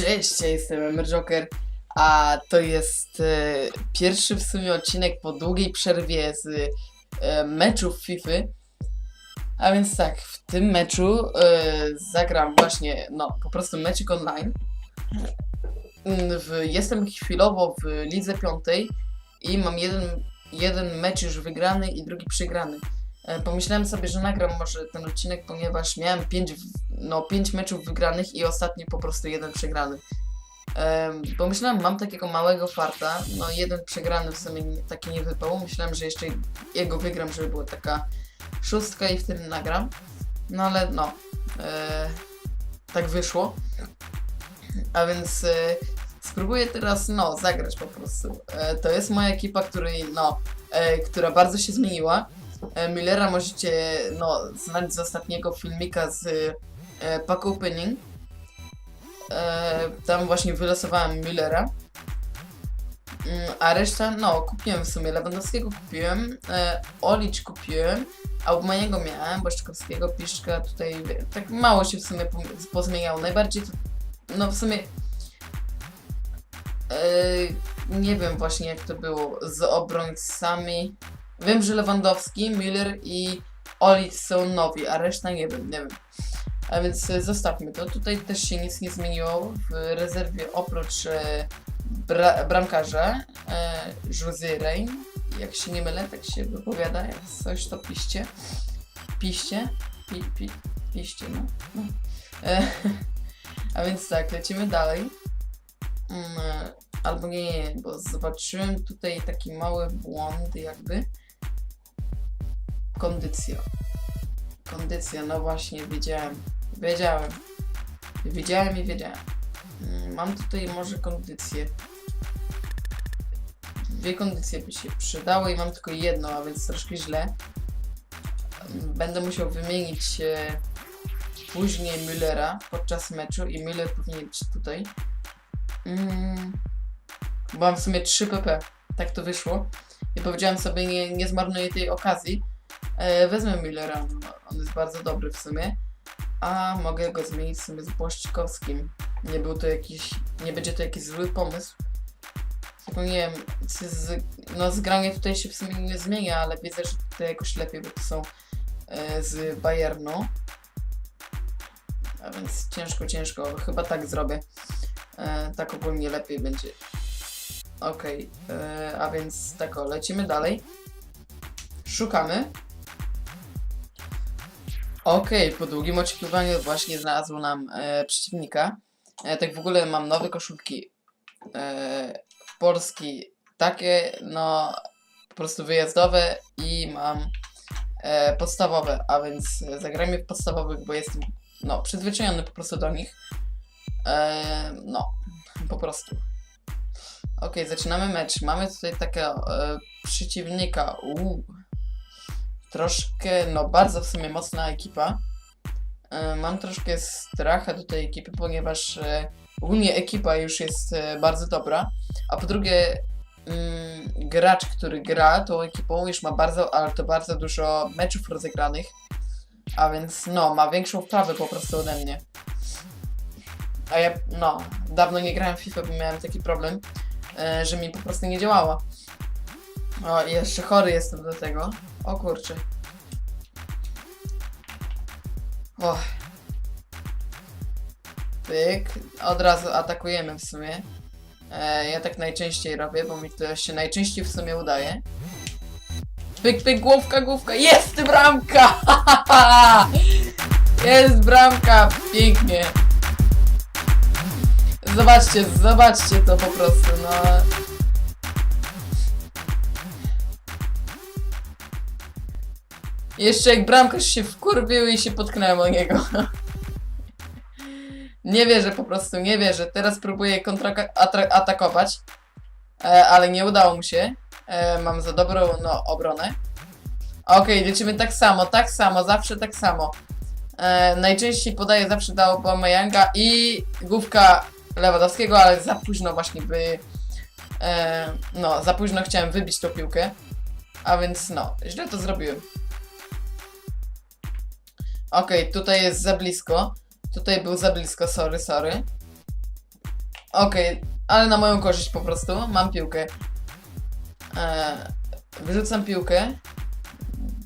Cześć, ja jestem Emer Joker, a to jest e, pierwszy w sumie odcinek po długiej przerwie z e, meczów FIFA. A więc tak, w tym meczu e, zagram właśnie, no, po prostu meczek online. Mm, W, jestem chwilowo w lidze piątej i mam jeden, jeden mecz już wygrany i drugi przegrany. E, Pomyślałem sobie, że nagram może ten odcinek, ponieważ miałem 5 no, pięć meczów wygranych i ostatni po prostu jeden przegrany. Em, Pomyślałem, mam takiego małego farta, no jeden przegrany w sumie taki nie wypał. Myślałem, że jeszcze jego wygram, żeby była taka szóstka i wtedy nagram. No ale no, e, tak wyszło. A więc e, spróbuję teraz, no, zagrać po prostu. E, to jest moja ekipa, której, no, e, która bardzo się zmieniła. E, Millera możecie, no, znać z ostatniego filmika z e, pack opening. E, tam właśnie wylosowałem Millera. Mm, A reszta, no, kupiłem w sumie. Lewandowskiego kupiłem, e, Olicz kupiłem, Aubameyang'ego miałem, Błaszczykowskiego, Piszczka, tutaj tak mało się w sumie pozmieniało. Najbardziej to, no w sumie e, nie wiem właśnie jak to było z obrońcami. Wiem, że Lewandowski, Miller i Olicz są nowi, a reszta nie wiem, nie wiem. A więc e, zostawmy to. Tutaj też się nic nie zmieniło w rezerwie oprócz e, bra bramkarza e, José Rein. Jak się nie mylę, tak się wypowiada. Jak coś to piście. Piście. Pi, pi, piście, no. no. E, a więc tak, lecimy dalej. Mm, e, albo nie, nie, bo zobaczyłem tutaj taki mały błąd jakby. Kondycja. Kondycja, no właśnie, wiedziałem. Wiedziałem. Wiedziałem i wiedziałem. Mm, Mam tutaj może kondycję. Dwie kondycje by się przydały i mam tylko jedną, a więc troszkę źle. Będę musiał wymienić później Müllera podczas meczu i Müller powinien być tutaj. Mm, mam w sumie 3 pp. Tak to wyszło. I powiedziałem sobie, nie, nie zmarnuję tej okazji. E, wezmę Müllera, no, on jest bardzo dobry w sumie. A mogę go zmienić w sumie z Błaszczykowskim. Nie był to jakiś, nie będzie to jakiś zły pomysł. Tylko nie wiem, z, no zgranie tutaj się w sumie nie zmienia, ale widzę, że tutaj jakoś lepiej, bo to są e, z Bayernu. A więc ciężko, ciężko. Chyba tak zrobię. E, tak ogólnie lepiej będzie. Okej, e, a więc tak o, lecimy dalej. Szukamy. Okej, po długim oczekiwaniu właśnie znalazło nam e, przeciwnika. E, tak w ogóle mam nowe koszulki e, Polski, takie no po prostu wyjazdowe i mam e, podstawowe, a więc zagrajmy w podstawowych, bo jestem no przyzwyczajony po prostu do nich. E, no, po prostu. Okej, zaczynamy mecz. Mamy tutaj takiego e, przeciwnika. Uuu. Troszkę, no bardzo w sumie mocna ekipa. E, mam troszkę stracha do tej ekipy, ponieważ e, ogólnie ekipa już jest e, bardzo dobra. A po drugie, mm, gracz, który gra tą ekipą już ma bardzo, ale to bardzo dużo meczów rozegranych. A więc no, ma większą wprawę po prostu ode mnie. A ja, no, dawno nie grałem w FIFA, bo miałem taki problem, że mi po prostu nie działała. O, i jeszcze chory jestem do tego. O kurczę. O. Pyk. Od razu atakujemy w sumie. E, ja tak najczęściej robię, bo mi to się najczęściej w sumie udaje. Pyk, pyk, główka, główka. Jest bramka! Jest bramka! Pięknie. Zobaczcie, zobaczcie to po prostu, no. Jeszcze jak bramkarz się wkurwił i się potknąłem o niego. Nie wierzę po prostu, nie wierzę. Teraz próbuję kontratakować, e, ale nie udało mu się. E, mam za dobrą no, obronę. Okej, lecimy tak samo, tak samo, zawsze tak samo. E, najczęściej podaję zawsze do Aubameyanga i główka Lewandowskiego, ale za późno właśnie by... No, za późno chciałem wybić tą piłkę. A więc no, źle to zrobiłem. Okej, tutaj jest za blisko. Tutaj był za blisko, sorry, sorry. Okej, ale na moją korzyść po prostu. Mam piłkę. E, wyrzucam piłkę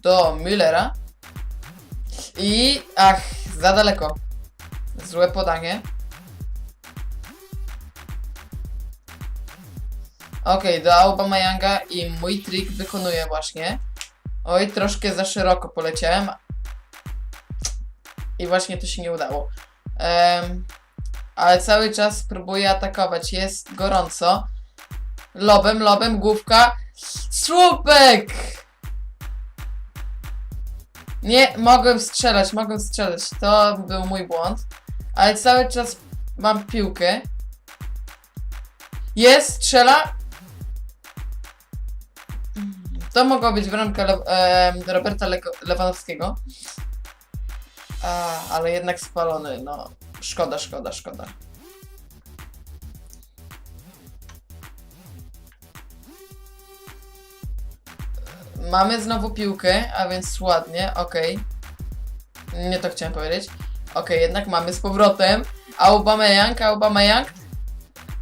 do Müllera. I ach, za daleko. Złe podanie. Okej, do Aubameyanga i mój trik wykonuję właśnie. Oj, troszkę za szeroko poleciałem. I właśnie to się nie udało. Em, ale cały czas próbuję atakować. Jest gorąco. Lobem, lobem, główka. Słupek! Nie, mogłem strzelać, mogłem strzelać. To był mój błąd. Ale cały czas mam piłkę. Jest, strzela. To mogła być bramka Le em, Roberta Le Lewandowskiego. A, ale jednak spalony, no. Szkoda, szkoda, szkoda. Mamy znowu piłkę, a więc ładnie, okej. Nie to chciałem powiedzieć. Okej, jednak mamy z powrotem Aubameyang, Aubameyang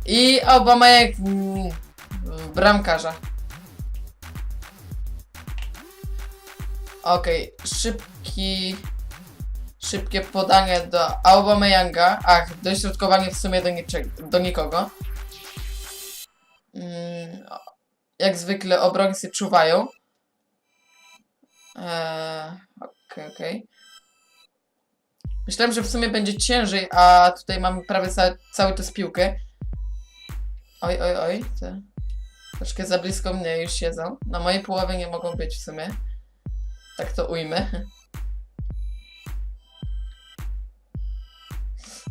i Aubameyang mm, bramkarza. Okej, szybki szybkie podanie do Aubameyanga. Ach, dośrodkowanie w sumie do, niczego, do nikogo. Mm, jak zwykle obrońcy czuwają. Eee, Okej, okej. Myślałem, że w sumie będzie ciężej, a tutaj mamy prawie ca cały czas piłkę. Oj, oj, oj. Te troszkę za blisko mnie już siedzą. Na mojej połowie nie mogą być w sumie. Tak to ujmę.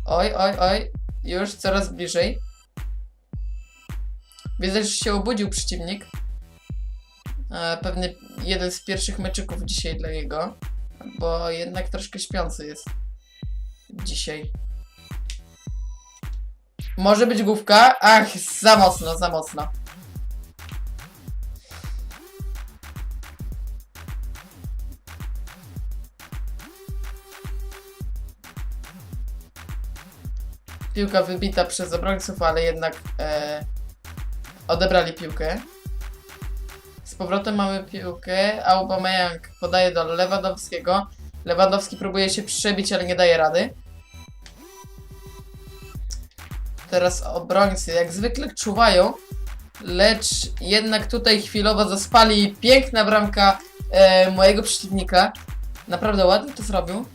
Oj, oj, oj. Już coraz bliżej. Widzę, że się obudził przeciwnik. E, pewnie jeden z pierwszych meczyków dzisiaj dla niego. Bo jednak troszkę śpiący jest. Dzisiaj. Może być główka. Ach, za mocno, za mocno. Piłka wybita przez obrońców, ale jednak e, odebrali piłkę. Z powrotem mamy piłkę. Aubameyang podaje do Lewandowskiego. Lewandowski próbuje się przebić, ale nie daje rady. Teraz obrońcy jak zwykle czuwają, lecz jednak tutaj chwilowo zaspali piękna bramka e, mojego przeciwnika. Naprawdę ładnie to zrobił.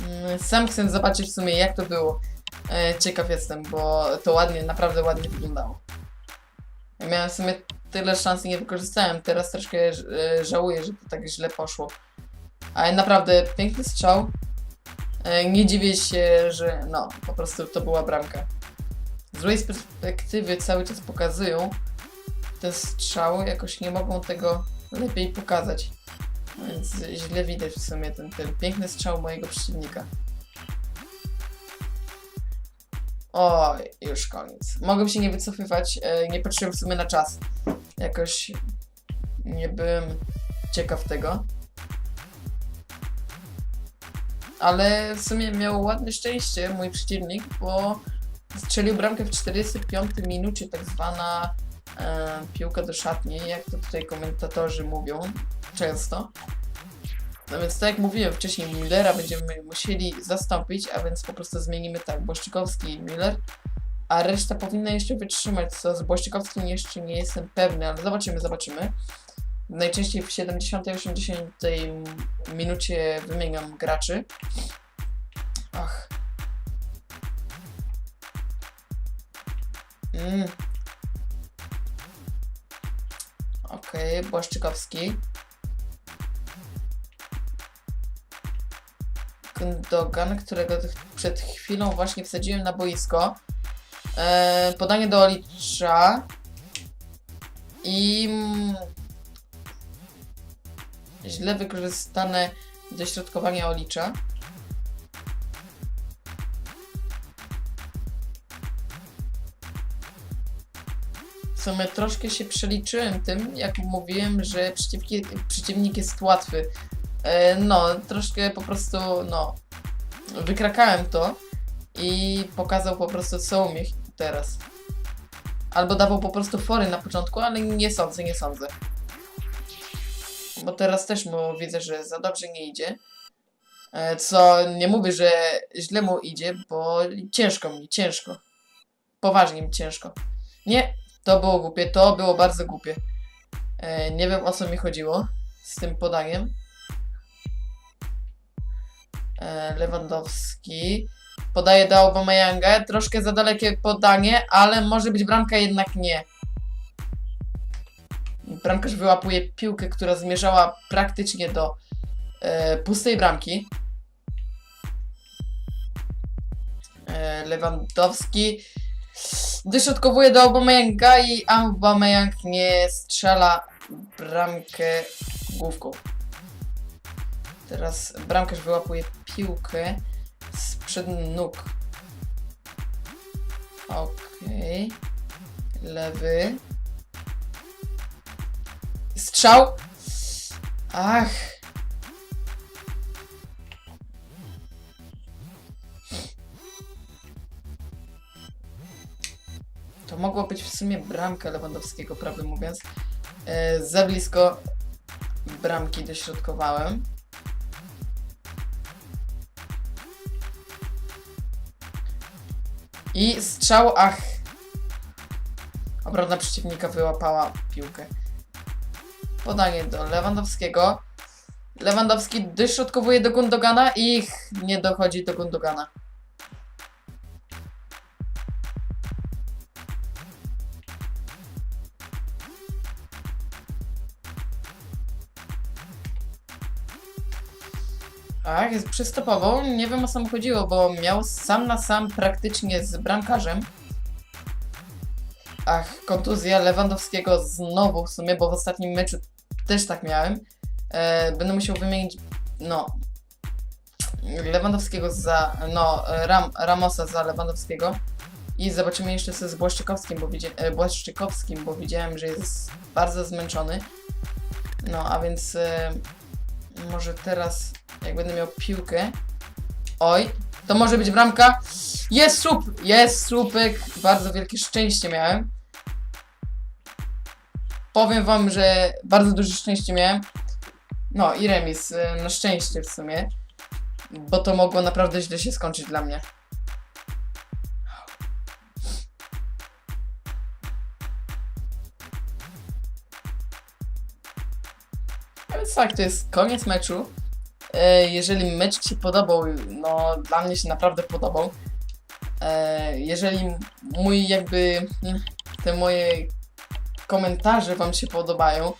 Mm, Sam chcę zobaczyć w sumie jak to było. E, ciekaw jestem, bo to ładnie, naprawdę ładnie wyglądało. Ja miałem w sumie tyle szans i nie wykorzystałem. Teraz troszkę e, żałuję, że to tak źle poszło. Ale naprawdę piękny strzał. E, nie dziwię się, że no, po prostu to była bramka. Z złej perspektywy cały czas pokazują ten strzał, jakoś nie mogą tego lepiej pokazać. Więc źle widać w sumie ten, ten piękny strzał mojego przeciwnika. Oj, już koniec. Mogłem się nie wycofywać, e, nie patrzyłem w sumie na czas. Jakoś nie byłem ciekaw tego. Ale w sumie miał ładne szczęście mój przeciwnik, bo strzelił bramkę w 45 minucie, tak zwana e, piłka do szatni, jak to tutaj komentatorzy mówią często. No więc tak jak mówiłem wcześniej, Millera będziemy musieli zastąpić, a więc po prostu zmienimy tak, Błaszczykowski i Miller, a reszta powinna jeszcze wytrzymać, co z Błaszczykowskim jeszcze nie jestem pewny, ale zobaczymy, zobaczymy. Najczęściej w 70-80 minucie wymieniam graczy. Ach. Mm. Okej, Błaszczykowski. Gundogan, którego przed chwilą właśnie wsadziłem na boisko. E, podanie do Olicza. I mm, źle wykorzystane dośrodkowanie Olicza. W sumie troszkę się przeliczyłem tym, jak mówiłem, że przeciwnik jest łatwy. E, no, troszkę po prostu, no, wykrakałem to i pokazał po prostu, co umie. teraz. Albo dawał po prostu fory na początku, ale nie sądzę, nie sądzę. Bo teraz też mu widzę, że za dobrze nie idzie. E, Co nie mówię, że źle mu idzie, bo ciężko mi, ciężko. Poważnie mi ciężko. Nie, to było głupie, to było bardzo głupie. E, Nie wiem o co mi chodziło z tym podaniem. E, Lewandowski podaje do Aubameyanga. Troszkę za dalekie podanie, ale może być bramka, jednak nie. Bramkarz wyłapuje piłkę, która zmierzała praktycznie do e, pustej bramki. E, Lewandowski dośrodkowuje do Aubameyanga i Aubameyang nie strzela bramkę główką. Teraz bramkarz wyłapuje piłkę sprzed nóg. Okej. Lewy. Strzał. Ach. To mogło być w sumie bramka Lewandowskiego, prawdę mówiąc. E, za blisko bramki dośrodkowałem. I strzał, ach. Obrona przeciwnika wyłapała piłkę. Podanie do Lewandowskiego. Lewandowski dośrodkowuje do Gundogana i nie dochodzi do Gundogana. Tak, jest przystopował. Nie wiem o co mu chodziło, bo miał sam na sam praktycznie z bramkarzem. Ach, kontuzja Lewandowskiego znowu w sumie, bo w ostatnim meczu też tak miałem. E, będę musiał wymienić, no, Lewandowskiego za, no, Ram, Ramosa za Lewandowskiego. I zobaczymy jeszcze co z Błaszczykowskim, bo, widzia, e, Błaszczykowskim, bo widziałem, że jest bardzo zmęczony. No, a więc e, może teraz, jak będę miał piłkę. Oj, to może być bramka. Jest słup, jest słupek. Bardzo wielkie szczęście miałem. Powiem wam, że bardzo duże szczęście miałem. No i remis, e, na szczęście w sumie. Bo to mogło naprawdę źle się skończyć dla mnie. A więc tak, to jest koniec meczu. E, Jeżeli mecz się podobał, no dla mnie się naprawdę podobał. E, Jeżeli mój jakby mm, te moje komentarze Wam się podobają,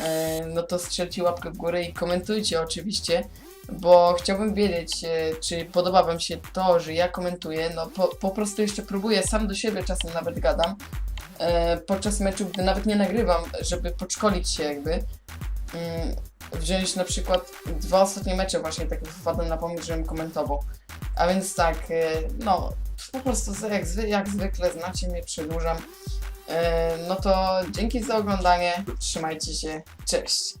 e, no to strzelcie łapkę w górę i komentujcie oczywiście, bo chciałbym wiedzieć, czy podoba Wam się to, że ja komentuję. No po, po prostu jeszcze próbuję, sam do siebie czasem nawet gadam. Podczas meczu, gdy nawet nie nagrywam, żeby podszkolić się jakby. Wziąć na przykład dwa ostatnie mecze właśnie tak wpadłem na pomysł, żebym komentował. A więc tak, e, no po prostu jak, zwy, jak zwykle znacie mnie, przedłużam. E, No to dzięki za oglądanie, trzymajcie się, cześć.